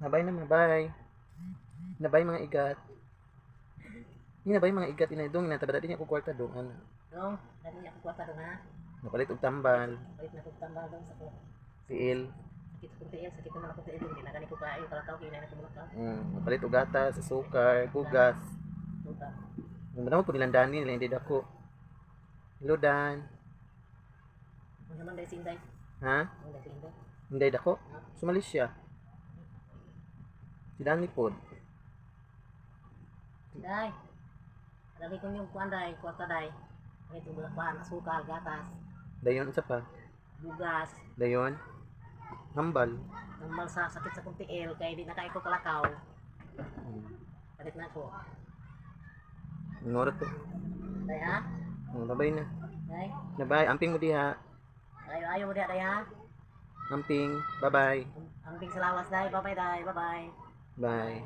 Nabay na mabay. Nabay mga igat. Hindi nabay mga igat inay dong inatabada din ako kwarta dong ano. Dong, dali ako kwarta dong ha. Napalit og tambal, Balik na kong tambal dong sa ko. tiil, Sakit kong tiil, sakit naman ako tiil. Hindi na gani ko kain. Kalakaw, kinay na ko mulakaw. mm, napalit og gatas, sukar, bugas. Tuta. Ang manawag po nilang dani nila hindi dako. Hello Dan. Ano naman dahil sinday? Ha? Ano dahil sinday? Hindi dako. Sumalis siya. Si Dani pod. Day. Dali ko yung kuan day, kwarta day. Ano itong bulakpan, asukal, gatas, Dayon sa pa. bugas. Dayon. Hambal. Normal sa sakit sa kong tiil, kaya di na kain ko kalakaw. Mm. Balik na ako. Ngorot to. Day ha? Oh, nabay na. Day? Nabay, amping mo diha. Ayaw, ayaw mo diya day ha? Amping. Bye-bye. Ambing salawas day, bye bye day, bye bye. Bye.